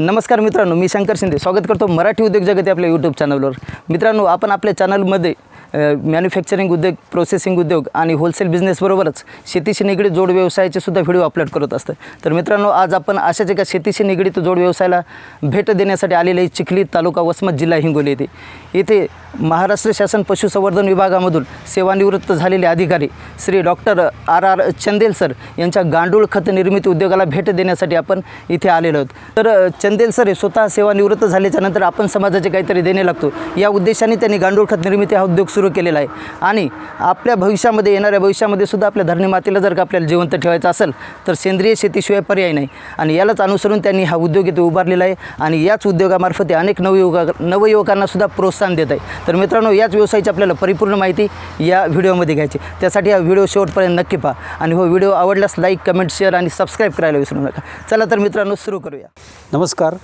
नमस्कार मित्रांनो मी शंकर शिंदे. स्वागत करतो मराठी उद्योग जगत आपल्या यूट्यूब चॅनलवर मित्रांनो आपण आपल्या चॅनलमध्ये मॅन्युफॅक्चरिंग उद्योग प्रोसेसिंग उद्योग आणि होलसेल बिझनेसबरोबरच शेतीशी निगडीत जोड व्यवसायाचे सुद्धा व्हिडिओ अपलोड करत असतं. तर मित्रांनो आज आपण अशाच एका शेतीशी निगडीत जोड व्यवसायाला भेट देण्यासाठी आलेले चिखली तालुका वसमत जिल्हा हिंगोली येथे. येथे महाराष्ट्र शासन पशुसंवर्धन विभागामधून सेवानिवृत्त झालेले अधिकारी Shri doctor R R Chandel sir यांच्या गांडूळ खत निर्मिती उद्योगाला भेट देण्यासाठी आपण इथे आलेलो आहोत. तर चंदेल सर हे स्वतः सेवानिवृत्त झाल्याच्यानंतर आपण समाजाचे काहीतरी देणे लागतो. या उद्देशाने त्यांनी गांडूळ खत निर्मिती हा उद्योग सुरू सुरू केलेला आहे. आणि आपल्या भविष्यामध्ये येणाऱ्या भविष्यामध्ये सुद्धा आपल्या धरणी मातेला जर का आपल्याला जिवंत ठेवायचं असेल तर सेंद्रिय शेतीशिवाय पर्याय नाही. आणि यालाच अनुसरून त्यांनी हा उद्योग इथे उभारलेला आहे. आणि याच उद्योगामार्फत ते अनेक नवयुवका नवयुवकांना सुद्धा प्रोत्साहन देत आहे. तर मित्रांनो याच व्यवसायाची आपल्याला परिपूर्ण माहिती या व्हिडिओमध्ये घ्यायची त्यासाठी हा व्हिडिओ शेवटपर्यंत नक्की पहा. आणि हो व्हिडिओ आवडल्यास लाईक कमेंट शेअर आणि सबस्क्राईब करायला विसरू नका. चला तर मित्रांनो सुरू करूया. नमस्कार.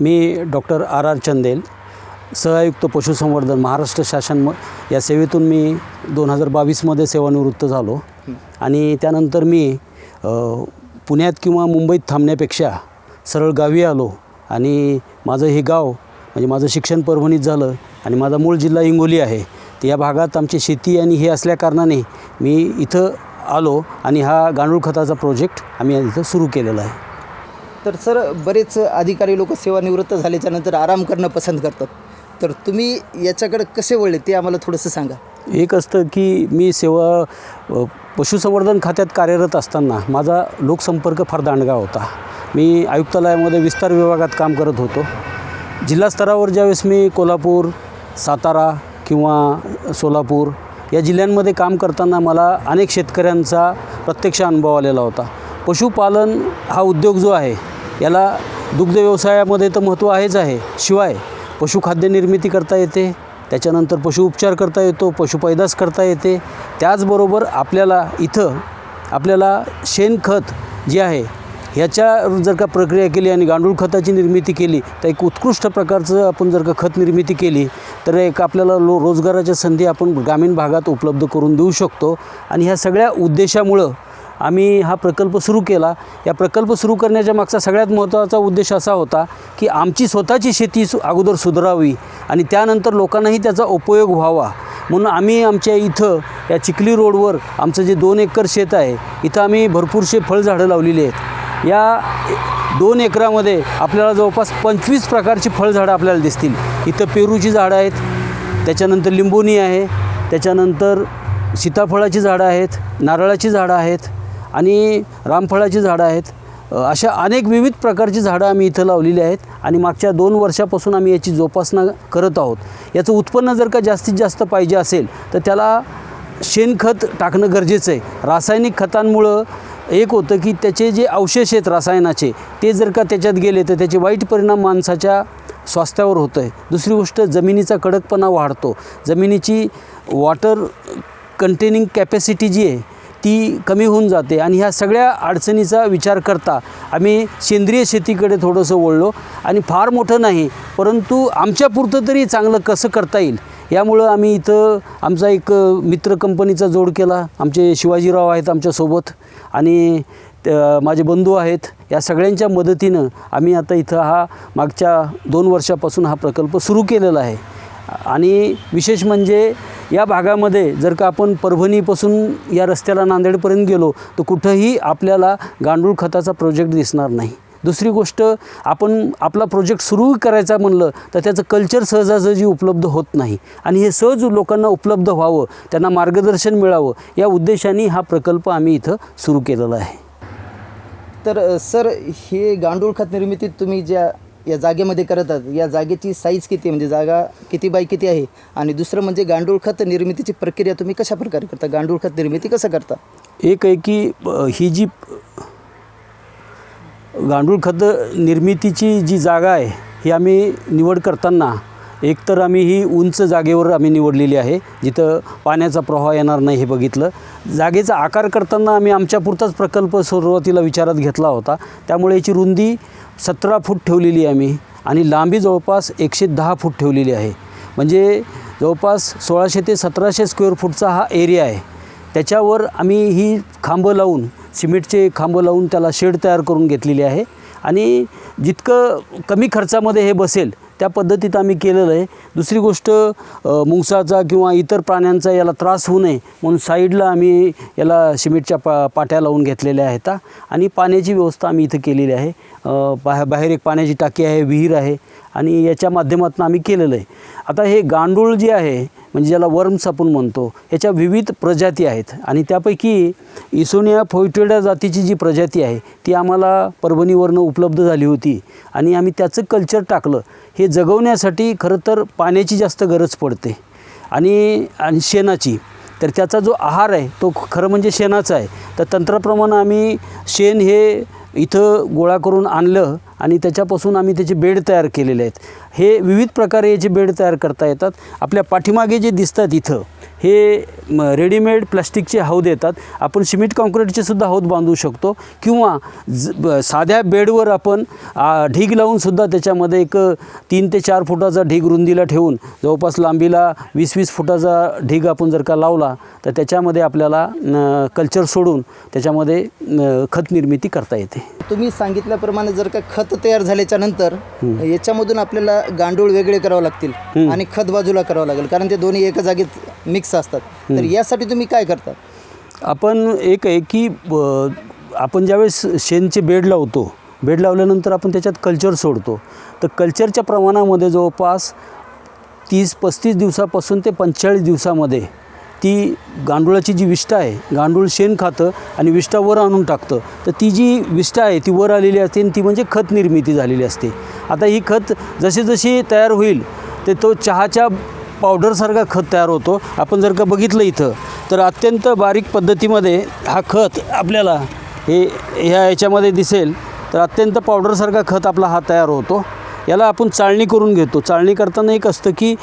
मी डॉक्टर आर आर चंदेल. सहआयुक्त पशुसंवर्धन महाराष्ट्र शासन म या सेवेतून मी दोन हजार बावीसमध्ये सेवानिवृत्त झालो. आणि त्यानंतर मी पुण्यात किंवा मुंबईत थांबण्यापेक्षा सरळ गावी आलो. आणि माझं हे गाव म्हणजे माझं शिक्षण परभणीत झालं आणि माझा मूळ जिल्हा हिंगोली आहे. तर या भागात आमची शेती आणि हे असल्याकारणाने मी इथं आलो आणि हा गांडूळ खताचा प्रोजेक्ट आम्ही इथं सुरू केलेला आहे. तर सर बरेच अधिकारी लोक सेवानिवृत्त झाल्याच्यानंतर आराम करणं पसंत करतात. तर तुम्ही याच्याकडे कसे वळले ते आम्हाला थोडंसं सांगा. एक असतं की मी सेवा पशुसंवर्धन खात्यात कार्यरत असताना माझा लोकसंपर्क फार दांडगा होता. मी आयुक्तालयामध्ये विस्तार विभागात काम करत होतो. जिल्हा स्तरावर ज्यावेळेस मी कोल्हापूर सातारा किंवा सोलापूर या जिल्ह्यांमध्ये काम करताना मला अनेक शेतकऱ्यांचा प्रत्यक्ष अनुभव आलेला होता. पशुपालन हा उद्योग जो आहे याला दुग्ध व्यवसायामध्ये तर महत्त्व आहेच आहे. शिवाय पशुखाद्य निर्मिती करता येते त्याच्यानंतर पशु उपचार करता येतो पशुपैदास करता येते. त्याचबरोबर आपल्याला इथं आपल्याला शेणखत जे आहे ह्याच्या जर का प्रक्रिया केली आणि गांडूळ खताची निर्मिती केली तर एक उत्कृष्ट प्रकारचं आपण जर का खत निर्मिती केली तर एक आपल्याला लो रोजगाराच्या संधी आपण ग्रामीण भागात उपलब्ध करून देऊ शकतो. आणि ह्या सगळ्या उद्देशामुळं आम्ही हा प्रकल्प सुरू केला. या प्रकल्प सुरू करण्याच्या मागचा सगळ्यात महत्त्वाचा उद्देश असा होता की आमची स्वतःची शेती सु अगोदर सुधारावी आणि त्यानंतर लोकांनाही त्याचा उपयोग व्हावा. म्हणून आम्ही आमच्या इथं या चिखली रोडवर आमचं जे दोन एकर शेत आहे इथं आम्ही भरपूरसे फळझाडं लावलेली आहेत. या दोन एकरामध्ये आपल्याला जवळपास पंचवीस प्रकारची फळझाडं आपल्याला दिसतील. इथं पेरूची झाडं आहेत त्याच्यानंतर लिंबोणी आहे त्याच्यानंतर सीताफळाची झाडं आहेत नारळाची झाडं आहेत आणि रामफळाची झाडं आहेत. अशा अनेक विविध प्रकारची झाडं आम्ही इथं लावलेली आहेत आणि मागच्या दोन वर्षापासून आम्ही याची जोपासना करत आहोत. याचं उत्पन्न जर का जास्तीत जास्त पाहिजे असेल तर त्याला शेणखत टाकणं गरजेचं आहे. रासायनिक खतांमुळं एक होतं की त्याचे जे अवशेष आहेत रसायनाचे ते जर का त्याच्यात गेले तर त्याचे वाईट परिणाम माणसाच्या स्वास्थ्यावर होतं आहे दुसरी गोष्ट जमिनीचा कडकपणा वाढतो. जमिनीची वॉटर कंटेनिंग कॅपॅसिटी जी आहे ती कमी होऊन जाते आणि ह्या सगळ्या अडचणीचा विचार करता आम्ही सेंद्रिय शेतीकडे थोडंसं वळलो आणि फार मोठं नाही परंतु आमच्यापुरतं तरी चांगलं कसं करता येईल यामुळं आम्ही इथं आमचा एक मित्र कंपनीचा जोड केला. आमचे शिवाजीराव आहेत आमच्यासोबत आणि माझे बंधू आहेत. या सगळ्यांच्या मदतीनं आम्ही आता इथं हा मागच्या दोन वर्षापासून हा प्रकल्प सुरू केलेला आहे. आणि विशेष म्हणजे या भागामध्ये जर का आपण परभणीपासून या रस्त्याला नांदेडपर्यंत गेलो तर कुठंही आपल्याला गांडूळ खताचा प्रोजेक्ट दिसणार नाही. दुसरी गोष्ट आपण आपला प्रोजेक्ट सुरू करायचा म्हणलं तर त्याचं कल्चर सहजासहजी उपलब्ध होत नाही. आणि हे सहज लोकांना उपलब्ध व्हावं त्यांना मार्गदर्शन मिळावं या उद्देशाने हा प्रकल्प आम्ही इथं सुरू केलेला आहे. तर सर हे गांडूळ खत निर्मितीत तुम्ही ज्या या जागेमध्ये करत या जागेची साईज किती म्हणजे जागा किती बाय किती आहे? आणि दुसरं म्हणजे गांडूळ खत निर्मितीची प्रक्रिया तुम्ही कशा प्रकारे करता? गांडूळ खत निर्मिती कसं करता? एक आहे की ही जी गांडूळ खत निर्मितीची जी जागा आहे ही आम्ही निवड करताना एकतर आम्ही ही उंच जागेवर आम्ही निवडलेली आहे जिथं पाण्याचा प्रवाह येणार नाही हे बघितलं. जागेचा आकार करताना आम्ही आमच्यापुरताच प्रकल्प सुरुवातीला विचारात घेतला होता. त्यामुळे याची रुंदी सतरा फूट ठेवलेली आहे आम्ही आणि लांबी जवळपास एकशे दहा फूट ठेवलेली आहे. म्हणजे जवळपास सोळाशे ते सतराशे स्क्वेअर फूटचा हा एरिया आहे. त्याच्यावर आम्ही ही खांबं लावून सिमेंटचे खांबं लावून त्याला शेड तयार करून घेतलेली आहे. आणि जितकं कमी खर्चामध्ये हे बसेल त्या पद्धतीत आम्ही केलेलं आहे. दुसरी गोष्ट मुंगसाचा किंवा इतर प्राण्यांचा याला त्रास होऊ नये म्हणून साईडला आम्ही याला सिमेंटच्या पा पाट्या लावून घेतलेल्या आहेत. आणि पाण्याची व्यवस्था आम्ही इथं केलेली आहे. अ, बाहेर एक पाण्याची टाकी आहे विहीर आहे. आणि याच्या माध्यमातून आम्ही केलेलं आहे. आता हे गांडूळ जे आहे म्हणजे ज्याला वर्म्स आपण म्हणतो याच्या विविध प्रजाती आहेत. आणि त्यापैकी इसोनिया फोयटेडा जातीची जी प्रजाती आहे ती आम्हाला परभणीवरनं उपलब्ध झाली होती. आणि आम्ही त्याचं कल्चर टाकलं. हे जगवण्यासाठी खरं तर पाण्याची जास्त गरज पडते. आणि आणि शेणाची. तर त्याचा जो आहार आहे तो खरं म्हणजे शेणाचा आहे. तर तंत्राप्रमाणे आम्ही शेण हे इथं गोळा करून आणलं. आणि त्याच्यापासून आम्ही त्याचे बेड तयार केलेले आहेत. हे विविध प्रकारे याचे बेड तयार करता येतात. आपल्या पाठीमागे जे दिसतात इथं हे म, रेडीमेड प्लास्टिकचे हौद येतात. आपण सिमेंट कॉन्क्रीटचे सुद्धा हौद बांधू शकतो. किंवा ज ब- साध्या बेडवर आपण ढीग लावून सुद्धा त्याच्यामध्ये एक तीन ते चार फुटाचा ढीग रुंदीला ठेवून जवळपास लांबीला वीस वीस फुटाचा ढीग आपण जर का लावला तर त्याच्यामध्ये आपल्याला कल्चर सोडून त्याच्यामध्ये खत निर्मिती करता येते. तुम्ही सांगितल्याप्रमाणे जर का खत तयार झाल्याच्यानंतर याच्यामधून आपल्याला गांडूळ वेगळे करावं लागतील आणि खत बाजूला करावं लागेल. कारण ते दोन्ही एका जागेत मिक्स असतात. तर यासाठी तुम्ही काय करता? आपण एक आहे की ब- आपण ज्यावेळेस शेणचे बेड लावतो बेड लावल्यानंतर आपण त्याच्यात कल्चर सोडतो. तर कल्चरच्या प्रमाणामध्ये जवळपास तीस पस्तीस दिवसापासून ते पंचेचाळीस दिवसामध्ये ती गांडुळाची जी विष्ठा आहे गांडूळ शेण खातं आणि विष्ठा वर आणून टाकतं. तर ती जी विष्ठा आहे ती वर आलेली असते आणि ती म्हणजे खत निर्मिती झालेली असते. आता ही खत जशी जशी तयार होईल ते तो चहाच्या पावडरसारखा खत तयार होतो. आपण जर का बघितलं इथं तर अत्यंत बारीक पद्धतीमध्ये हा खत आपल्याला हे ह्या याच्यामध्ये दिसेल. तर अत्यंत पावडरसारखा खत आपला हा तयार होतो. याला आपण चाळणी करून घेतो. चाळणी करताना एक असतं की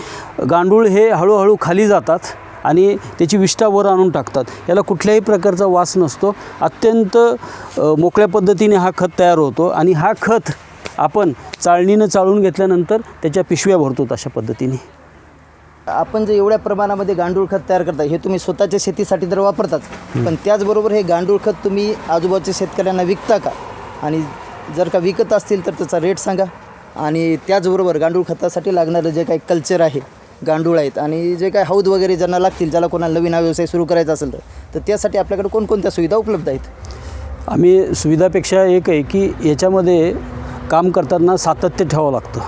गांडूळ हे हळूहळू खाली जातात आणि त्याची विष्ठा वर आणून टाकतात. याला कुठल्याही प्रकारचा वास नसतो. अत्यंत मोकळ्या पद्धतीने हा खत तयार होतो आणि हा खत आपण चाळणीनं चाळून घेतल्यानंतर त्याच्या पिशव्या भरतो अशा पद्धतीने. आपण जे एवढ्या प्रमाणामध्ये गांडूळ खत तयार करता हे तुम्ही स्वतःच्या शेतीसाठी तर वापरताच पण त्याचबरोबर हे गांडूळ खत तुम्ही आजूबाजूच्या शेतकऱ्यांना विकता का? आणि जर का विकत असतील तर त्याचा रेट सांगा. आणि त्याचबरोबर गांडूळ खतासाठी लागणारं जे काही कल्चर आहे गांडूळ आहेत आणि जे काही हौद वगैरे ज्यांना लागतील ज्याला कोणाला नवीन हा व्यवसाय सुरू करायचा असेल तर त्यासाठी आपल्याकडे कोणकोणत्या सुविधा उपलब्ध आहेत? आम्ही सुविधापेक्षा एक आहे की याच्यामध्ये काम करताना सातत्य ठेवावं लागतं.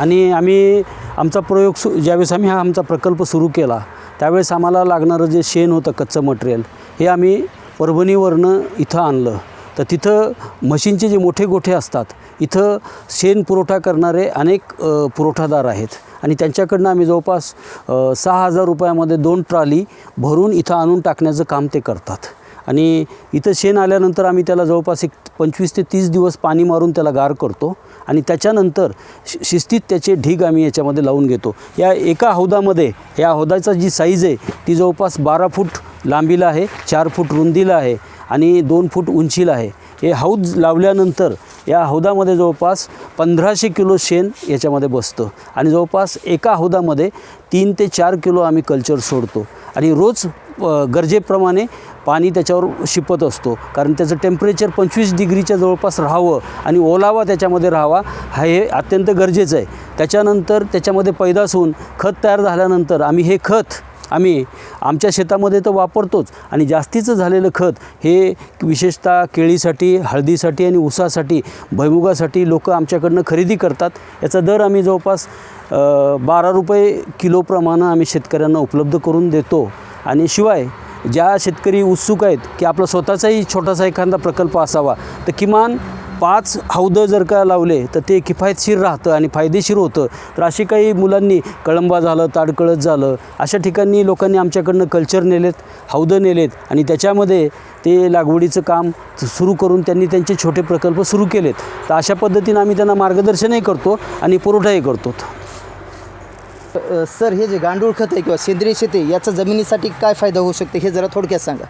आणि आम्ही आमचा प्रयोग सु ज्यावेळेस आम्ही हा आमचा प्रकल्प सुरू केला त्यावेळेस आम्हाला लागणारं जे शेण होतं कच्चं मटेरियल हे आम्ही परभणीवरनं इथं आणलं. तर तिथं मशीनचे जे मोठे गोठे असतात इथं शेण पुरवठा करणारे अनेक पुरवठादार आहेत. आणि त्यांच्याकडनं आम्ही जवळपास सहा हजार रुपयामध्ये दोन ट्रॉली भरून इथं आणून टाकण्याचं काम ते करतात. आणि इथं शेण आल्यानंतर आम्ही त्याला जवळपास एक पंचवीस ते तीस दिवस पाणी मारून त्याला गार करतो. आणि त्याच्यानंतर शि शिस्तीत त्याचे ढीग आम्ही याच्यामध्ये लावून घेतो. या एका हौदामध्ये या हौदाचा जी साईज आहे ती जवळपास बारा फूट लांबीला आहे चार फूट रुंदीला आहे आणि दोन फूट उंचीला आहे. हे हौद लावल्यानंतर या हौदामध्ये जवळपास पंधराशे किलो शेण याच्यामध्ये बसतं आणि जवळपास एका हौदामध्ये तीन ते चार किलो आम्ही कल्चर सोडतो. आणि रोज गरजेप्रमाणे पाणी त्याच्यावर शिपत असतो. कारण त्याचं टेम्परेचर पंचवीस डिग्रीच्या जवळपास राहावं आणि ओलावा त्याच्यामध्ये राहावा हा हे अत्यंत गरजेचं आहे. त्याच्यानंतर त्याच्यामध्ये पैदास होऊन खत तयार झाल्यानंतर आम्ही हे खत आम्ही आमच्या शेतामध्ये तर वापरतोच आणि जास्तीचं झालेलं खत हे विशेषतः केळीसाठी हळदीसाठी आणि ऊसासाठी भैमुगासाठी लोक आमच्याकडनं खरेदी करतात. याचा दर आम्ही जवळपास बारा रुपये किलोप्रमाणे आम्ही शेतकऱ्यांना उपलब्ध करून देतो. आणि शिवाय ज्या शेतकरी उत्सुक आहेत की आपला स्वतःचाही छोटासा एखादा प्रकल्प असावा तर किमान पाच हौदं जर का लावले तर ते किफायतशीर राहतं आणि फायदेशीर होतं. तर अशी काही मुलांनी कळंबा झालं ताडकळत झालं अशा ठिकाणी लोकांनी आमच्याकडनं कल्चर नेलेत हौदं नेलेत आणि त्याच्यामध्ये ते लागवडीचं काम सुरू करून त्यांनी त्यांचे छोटे प्रकल्प सुरू केलेत. तर अशा पद्धतीनं आम्ही त्यांना मार्गदर्शनही करतो आणि पुरवठाही करतो. सर हे जे गांडूळ खत आहे किंवा सेंद्रिय शेती याचा जमिनीसाठी काय फायदा होऊ शकते हे जरा थोडक्यात सांगा.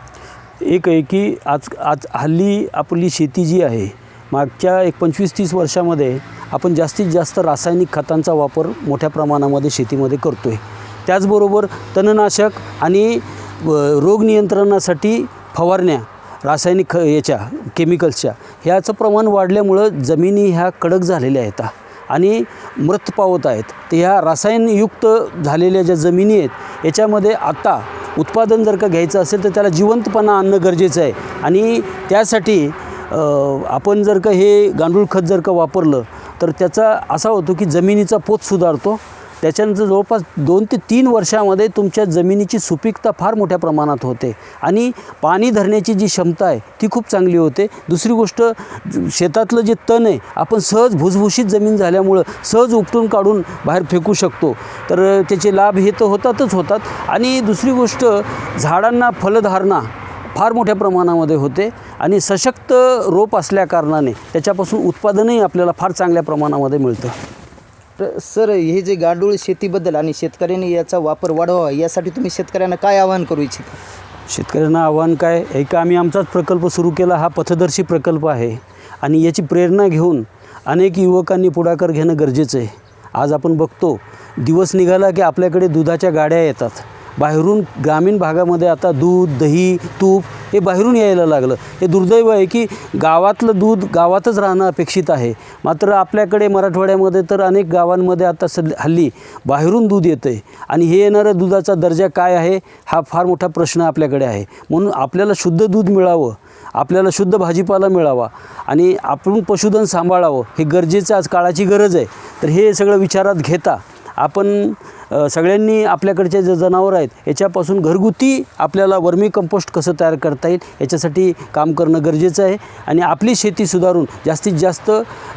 एक आहे की आज आज हल्ली आपली शेती जी आहे मागच्या एक पंचवीस तीस वर्षामध्ये आपण जास्तीत जास्त रासायनिक खतांचा वापर मोठ्या प्रमाणामध्ये शेतीमध्ये करतो आहे त्याचबरोबर तणनाशक आणि रोग नियंत्रणासाठी फवारण्या रासायनिक ख याच्या केमिकल्सच्या ह्याचं प्रमाण वाढल्यामुळं जमिनी ह्या कडक झालेल्या आहेत. आणि मृत पावत आहेत. तर ह्या रासायनयुक्त झालेल्या ज्या जमिनी आहेत याच्यामध्ये आता उत्पादन जर का घ्यायचं असेल तर त्याला जिवंतपणा आणणं गरजेचं आहे. आणि त्यासाठी आपण जर का हे गांडूळ खत जर का वापरलं तर त्याचा असा होतो की जमिनीचा पोत सुधारतो त्याच्यानंतर जवळपास दोन ते तीन वर्षामध्ये तुमच्या जमिनीची सुपीकता फार मोठ्या प्रमाणात होते. आणि पाणी धरण्याची जी क्षमता आहे ती खूप चांगली होते. दुसरी गोष्ट शेतातलं जे तण आहे आपण सहज भुसभुशीत जमीन झाल्यामुळं सहज उपटून काढून बाहेर फेकू शकतो. तर त्याचे लाभ हे तर होतातच होतात. आणि दुसरी गोष्ट झाडांना फलधारणा फार मोठ्या प्रमाणामध्ये होते. आणि सशक्त रोप असल्याकारणाने त्याच्यापासून उत्पादनही आपल्याला फार चांगल्या प्रमाणामध्ये मिळतं. तर सर हे जे गांडूळ शेतीबद्दल आणि शेतकऱ्यांनी याचा वापर वाढवावा यासाठी तुम्ही शेतकऱ्यांना काय आवाहन करू इच्छिता? शेतकऱ्यांना आव्हान काय एक आम्ही आमचाच प्रकल्प सुरू केला हा पथदर्शी प्रकल्प आहे. आणि याची प्रेरणा घेऊन अनेक युवकांनी पुढाकार घेणं गरजेचं आहे. आज आपण बघतो दिवस निघाला की आपल्याकडे दुधाच्या गाड्या येतात. बाहेरून ग्रामीण भागामध्ये आता दूध दही तूप हे बाहेरून यायला लागलं. हे दुर्दैव आहे की गावातलं दूध गावातच राहणं अपेक्षित आहे. मात्र आपल्याकडे मराठवाड्यामध्ये तर अनेक गावांमध्ये आता सद हल्ली बाहेरून दूध येतं आहे आणि हे येणारं दुधाचा दर्जा काय आहे हा फार मोठा प्रश्न आपल्याकडे आहे. म्हणून आपल्याला शुद्ध दूध मिळावं आपल्याला शुद्ध भाजीपाला मिळावा आणि आपण पशुधन सांभाळावं हे गरजेचं आज काळाची गरज आहे. तर हे सगळं विचारात घेता आपण सगळ्यांनी आपल्याकडचे जे जनावरं आहेत याच्यापासून घरगुती आपल्याला वर्मी कंपोस्ट कसं तयार करता येईल याच्यासाठी काम करणं गरजेचं आहे. आणि आपली शेती सुधारून जास्तीत जास्त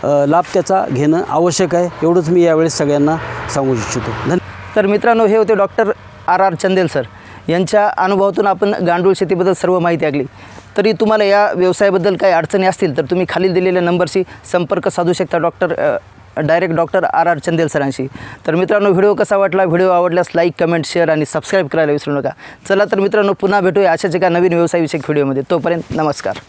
लाभ त्याचा घेणं आवश्यक आहे. एवढंच मी यावेळेस सगळ्यांना सांगू इच्छितो. धन तर मित्रांनो हे होते doctor R R Chandel sir. यांच्या अनुभवातून आपण गांडूळ शेतीबद्दल सर्व माहिती ऐकली. तरी तुम्हाला या व्यवसायाबद्दल काही अडचणी असतील तर तुम्ही खालील दिलेल्या नंबरशी संपर्क साधू शकता doctor direct doctor R R Chandel सरांशी. तर मित्रांनो व्हिडिओ कसा वाटला? व्हिडिओ आवडल्यास लाईक कमेंट शेअर आणि सबस्क्राईब करायला विसरू नका. चला तर मित्रांनो पुन्हा भेटूया अशाच एका नवीन व्यवसायविषयक व्हिडिओमध्ये. तोपर्यंत नमस्कार.